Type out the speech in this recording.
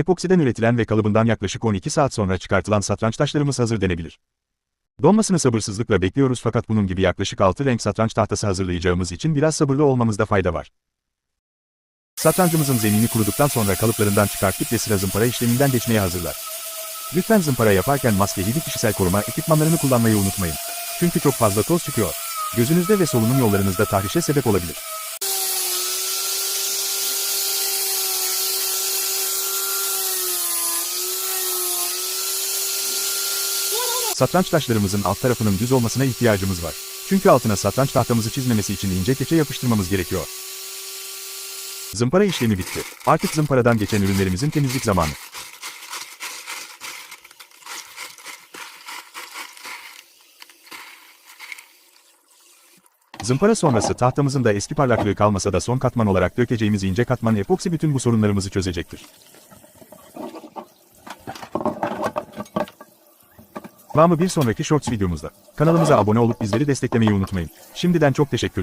Epoksiden üretilen ve kalıbından yaklaşık 12 saat sonra çıkartılan satranç taşlarımız hazır denebilir. Donmasını sabırsızlıkla bekliyoruz fakat bunun gibi yaklaşık 6 renk satranç tahtası hazırlayacağımız için biraz sabırlı olmamızda fayda var. Satrancımızın zemini kuruduktan sonra kalıplarından çıkarttık ve sıra zımpara işleminden geçmeye hazırlar. Lütfen zımpara yaparken maskeli ve kişisel koruma ekipmanlarını kullanmayı unutmayın. Çünkü çok fazla toz çıkıyor. Gözünüzde ve solunum yollarınızda tahrişe sebep olabilir. Satranç taşlarımızın alt tarafının düz olmasına ihtiyacımız var. Çünkü altına satranç tahtamızı çizmemesi için ince keçe yapıştırmamız gerekiyor. Zımpara işlemi bitti. Artık zımparadan geçen ürünlerimizin temizlik zamanı. Zımpara sonrası tahtamızın da eski parlaklığı kalmasa da son katman olarak dökeceğimiz ince katman epoksi bütün bu sorunlarımızı çözecektir. Var mı bir sonraki Shorts videomuzda? Kanalımıza abone olup bizleri desteklemeyi unutmayın. Şimdiden çok teşekkürler.